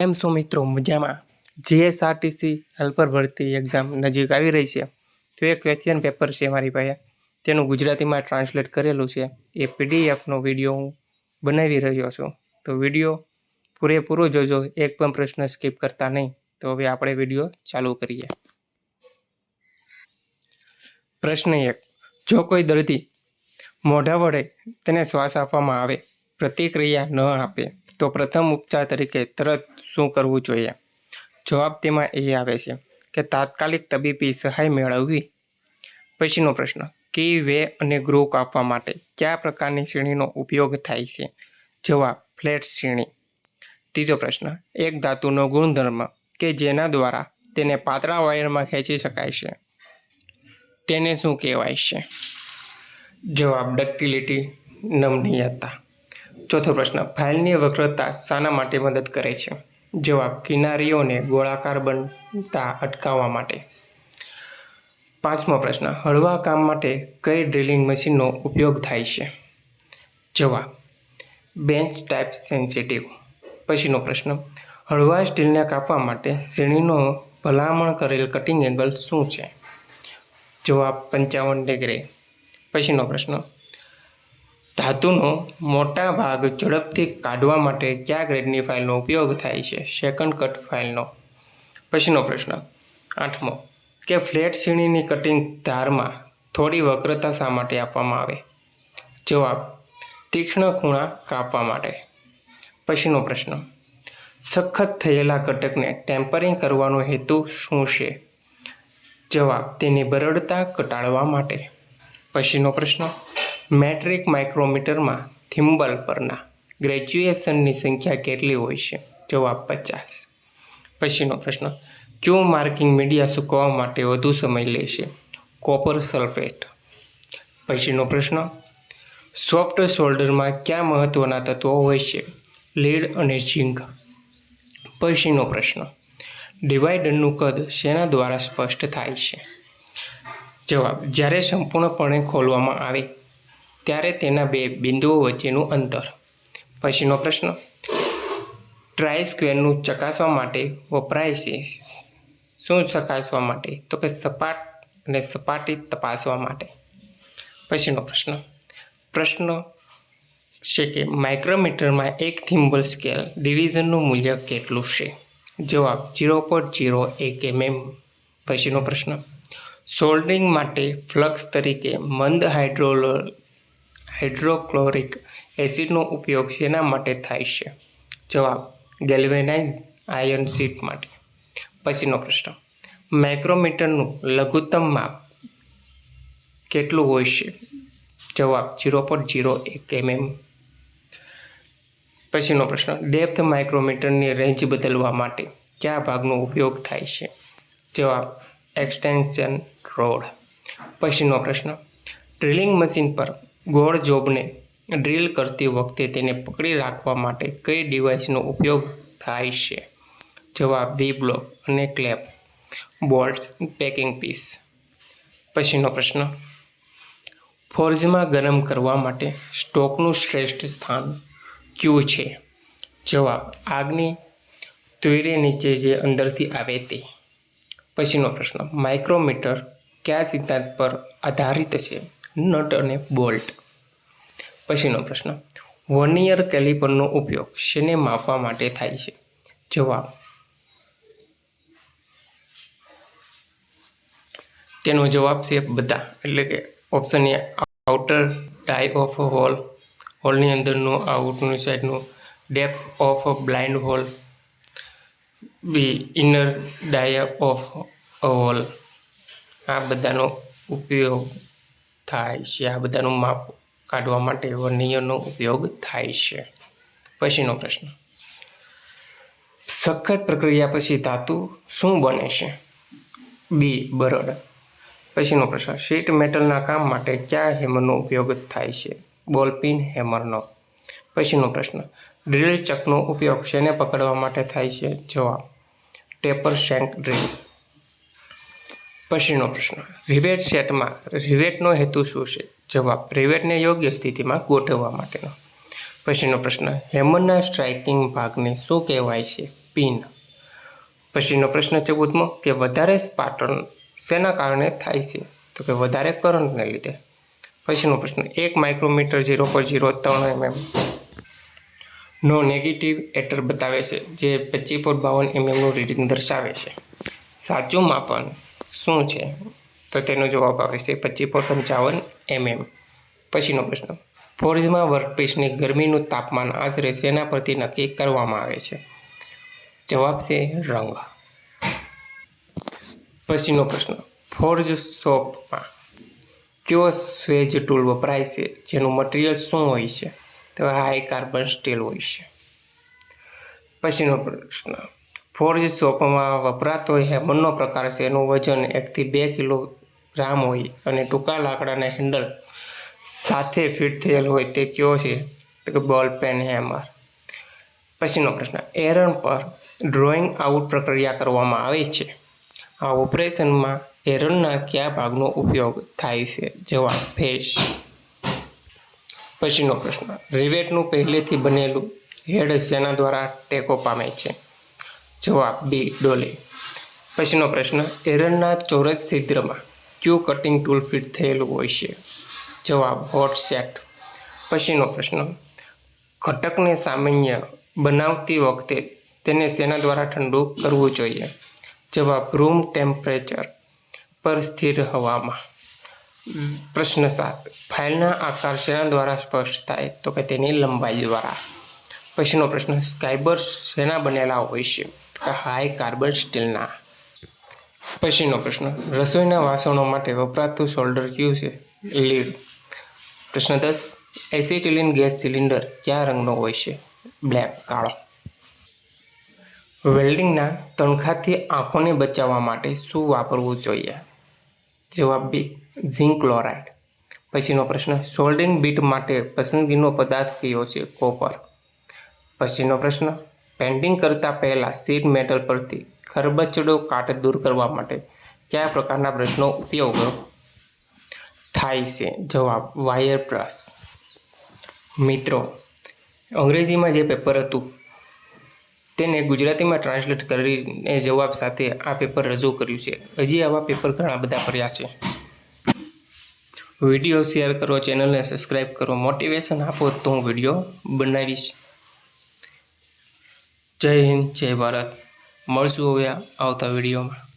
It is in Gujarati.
એમ શું મિત્રો, મજામાં? જીએસઆરટીસી હેલ્પર ભરતી એક્ઝામ નજીક આવી રહી છે. તો એક ક્વેશ્ચન પેપર છે મારી પાસે. તેનું ગુજરાતીમાં ટ્રાન્સલેટ કરેલું છે. એ પીડીએફનો વીડિયો હું બનાવી રહ્યો છું. તો વીડિયો પૂરેપૂરો જોજો. એક પણ પ્રશ્ન સ્કીપ કરતા નહીં. તો હવે આપણે વીડિયો ચાલુ કરીએ. પ્રશ્ન એક. જો કોઈ દર્દી મોઢા વડે તેને શ્વાસ આપવામાં આવે, પ્રતિક્રિયા ન આપે તો પ્રથમ ઉપચાર તરીકે તરત શું કરવું જોઈએ? જવાબ તેમાં એ આવે છે કે તાત્કાલિક તબીબી સહાય મેળવવી. પછીનો પ્રશ્ન કી વે અને ગ્રો કાપવા માટે કયા પ્રકારની શ્રેણીનો ઉપયોગ થાય છે? જવાબ, ફ્લેટ શ્રેણી. ત્રીજો પ્રશ્ન, એક ધાતુનો ગુણધર્મ કે જેના દ્વારા તેને પાતળા વાયરમાં ખેંચી શકાય છે? તેને શું કહેવાય છે? જવાબ, ડક્ટિલિટી નમનીયતા. ચોથો પ્રશ્ન, ફાઇલની વક્રતા શાના માટે મદદ કરે છે? જવાબ, કિનારીઓને ગોળાકાર બનતા અટકાવવા માટે. પાંચમો પ્રશ્ન, હળવા કામ માટે કઈ ડ્રિલિંગ મશીનનો ઉપયોગ થાય છે? જવાબ, બેન્ચ ટાઈપ સેન્સિટિવ. પછીનો પ્રશ્ન, હળવા સ્ટીલને કાપવા માટે શ્રેણીનો ભલામણ કરેલ કટિંગ એંગલ શું છે? જવાબ, પંચાવન ડિગ્રી. પછીનો પ્રશ્ન ધાતુનો મોટા ભાગ ઝડપથી કાઢવા માટે કયા ગ્રેડની ફાઇલનો ઉપયોગ થાય છે? સેકન્ડ કટ ફાઇલનો. પછીનો પ્રશ્ન. આઠમો. કે ફ્લેટ સીણીની કટિંગ ધારમાં થોડી વક્રતા શા માટે આપવામાં આવે? જવાબ. તીક્ષ્ણ ખૂણા કાપવા માટે. પછીનો પ્રશ્ન. સખત થયેલા ઘટકને ટેમ્પરિંગ કરવાનો હેતુ શું છે? જવાબ. તેની બરડતા ઘટાડવા માટે. પછીનો પ્રશ્ન. મેટ્રિક માઇક્રોમીટરમાં થિમ્બલ પરના ગ્રેજ્યુએશનની સંખ્યા કેટલી હોય છે? જવાબ પચાસ. પછીનો પ્રશ્ન, ક્યુ માર્કિંગ મીડિયા સૂકવવા માટે વધુ સમય લેશે કોપર સલ્ફેટ. પછીનો પ્રશ્ન, સોફ્ટ શોલ્ડરમાં કયા મહત્ત્વના તત્વો હોય છે? લીડ અને ઝીંક. પછીનો પ્રશ્ન ડિવાઈડરનું કદ શેના દ્વારા સ્પષ્ટ થાય છે? જવાબ, જ્યારે સંપૂર્ણપણે ખોલવામાં આવે ત્યારે તેના બે બિંદુઓ વચ્ચેનું અંતર. પછીનો પ્રશ્ન. ટ્રાય સ્ક્વેરનું ચકાસવા માટે વપરાય છે. શું ચકાસવા માટે? તો કે સપાટ અને સપાટી તપાસવા માટે. પછીનો પ્રશ્ન. પ્રશ્ન છે કે માઇક્રોમીટરમાં એક થિમ્બલ સ્કેલ ડિવિઝનનું મૂલ્ય કેટલું છે? જવાબ ઝીરો પોઈન્ટ ઝીરો એક એમએમ. પછીનો પ્રશ્ન. સોલ્ડરિંગ માટે ફ્લક્સ તરીકે મંદ હાઇડ્રોલ હાઇડ્રોક્લોરિક એસિડનો ઉપયોગ શેના માટે થાય છે? જવાબ ગેલ્વેનાઇઝ આયર્ન શીટ માટે. પછીનો પ્રશ્ન, માઇક્રોમીટરનું લઘુત્તમ માપ કેટલું હોય છે? જવાબ, ઝીરો પોઈન્ટ ઝીરો એક એમએમ. પછીનો પ્રશ્ન, ડેપ્થ માઇક્રોમીટરની રેન્જ બદલવા માટે કયા ભાગનો ઉપયોગ થાય છે? જવાબ, એક્સટેન્શન રોડ. પછીનો પ્રશ્ન, ડ્રિલિંગ મશીન પર ગોળ જોબને ડ્રિલ કરતી વખતે તેને પકડી રાખવા માટે કઈ ડિવાઇસનો ઉપયોગ થાય છે? જવાબ વી બ્લોક અને ક્લેપ્સ. Bolts packing piece. પછીનો પ્રશ્ન. ફોર્જમાં ગરમ કરવા માટે સ્ટોકનું શ્રેષ્ઠ સ્થાન કયું છે? જવાબ આગની તુયરે નીચે જે અંદરથી આવે તે. પછીનો પ્રશ્ન. માઇક્રોમીટર કયા સિદ્ધાંત પર આધારિત છે? નટ અને બોલ્ટ પછીનો પ્રશ્ન. વર્નિયર કેલિપરનો ઉપયોગ શેને માપવા માટે થાય છે? જવાબ. તેનો જવાબ છે બધા. એટલે કે option A outer dia of hole હોલની અંદરનું આઉટની સાઈડનું depth of blind hole B inner dia of hole આ બધાનો ઉપયોગ થાય છે. આ બધાનું માપ કાઢવા માટે વર્નિયરનો ઉપયોગ થાય છે. પછીનો પ્રશ્ન. સખત પ્રક્રિયા પછી ધાતુ શું બને છે? બી, બરડ. પછીનો પ્રશ્ન. શીટ મેટલના કામ માટે કયા હેમરનો ઉપયોગ થાય છે? બોલપિન હેમરનો. પછીનો પ્રશ્ન. ડ્રિલ ચકનો ઉપયોગ શેને પકડવા માટે થાય છે? જવાબ. Taper shank drill. પછીનો પ્રશ્ન. રિવેટ સેટમાં, રિવેટનો હેતુ શું છે? જવાબ, રિવેટને યોગ્ય સ્થિતિમાં ગોઠવવા માટેનો. પછીનો પ્રશ્ન હેમરના સ્ટ્રાઇકિંગ ભાગને શું કહેવાય છે? પિન. પછીનો પ્રશ્ન ચૌદમો કે વધારે સ્પાટર્ન શેના કારણે થાય છે? તો કે વધારે કરંટને લીધે. પછીનો પ્રશ્ન, એક માઇક્રોમીટર ઝીરો પોઈન્ટ ઝીરો ત્રણ એમએમ. નો નેગેટિવ એટર બતાવે છે, જે પચીસ પોઈન્ટ બાવન એમએમનું રીડિંગ દર્શાવે છે. સાચું માપન શું છે? તો તેનો જવાબ આવે છે પચીસ પોઈન્ટ પંચાવન એમએમ. પછીનો પ્રશ્ન. ફોર્જમાં વર્કપીસની ગરમીનું તાપમાન આશરે શેના પરથી નક્કી કરવામાં આવે છે? જવાબ છે રંગ. પછીનો પ્રશ્ન. ફોર્જ શોપમાં કયો સ્વેજ ટૂલ વપરાય છે? જેનું મટીરિયલ શું હોય છે? તો હાઈ કાર્બન સ્ટીલ હોય છે. પછીનો પ્રશ્ન. ફોર્જ શોપમાં વપરાતો હેમરનો પ્રકાર છે. એનું વજન એકથી બે કિલોગ્રામ હોય અને ટૂંકા લાકડાના હેન્ડલ સાથે ફિટ થયેલ હોય તે કયો છે? તો કે બોલ, પેન, હેમર. પછીનો પ્રશ્ન. એરન પર ડ્રોઈંગ આઉટ પ્રક્રિયા કરવામાં આવે છે. આ ઓપરેશનમાં એરનના કયા ભાગનો ઉપયોગ થાય છે? જવાબ, ફેસ. પછીનો પ્રશ્ન. રિવેટનું પહેલેથી બનેલું હેડ શેના દ્વારા ટેકો પામે છે? જવાબ બી, ડોલે. પછીનો પ્રશ્ન, એરનના ચોરસ છિદ્રમાં ક્યુ કટિંગ ટૂલ ફિટ થયેલું હોય છે? જવાબ, હોટ સેટ. પછીનો પ્રશ્ન, ઘટકને સામાન્ય બનાવતી વખતે તેને શેના દ્વારા ઠંડુ કરવું જોઈએ? જવાબ, રૂમ ટેમ્પરેચર પર સ્થિર હવામાં. પ્રશ્ન સાત, ફાઇલના આકાર શેના દ્વારા સ્પષ્ટ થાય? તો કે તેની લંબાઈ દ્વારા. પછીનો પ્રશ્ન સ્કાઇબર્સ શેના બનેલા હોય છે? હાઈ કાર્બન સ્ટીલના પછીનો પ્રશ્ન, રસોઈના વાસણો માટે વપરાતું શોલ્ડર કયું છે? લીડ. પ્રશ્ન દસ એસિટિલિન ગેસ સિલિન્ડર કયા રંગનો હોય છે? બ્લેક કાળો. વેલ્ડિંગના તણખાથી આંખોને બચાવવા માટે શું વાપરવું જોઈએ? જવાબ બી ઝિંક ક્લોરાઇડ પછીનો પ્રશ્ન સોલ્ડિંગ બીટ માટે પસંદગીનો પદાર્થ કયો છે? કોપર પછીનો પ્રશ્ન પેન્ટિંગ કરતાં પહેલાં સીટ મેટલ પરથી ખરબચડો કાટ દૂર કરવા માટે કયા પ્રકારના બ્રશનો ઉપયોગ થાય છે. જવાબ, વાયર બ્રશ. મિત્રો, અંગ્રેજીમાં જે પેપર હતું તેને ગુજરાતીમાં ટ્રાન્સલેટ કરીને જવાબ સાથે આ પેપર રજૂ કર્યું છે. હજી આવા પેપર ઘણા બધા ભર્યા છે. વીડિયો શેર કરો, ચેનલને સબસ્ક્રાઈબ કરો. મોટિવેશન આપો તો હું વીડિયો બનાવીશ. જય હિન્દ જય ભારત. મળશું હવે આવતા વિડીયોમાં.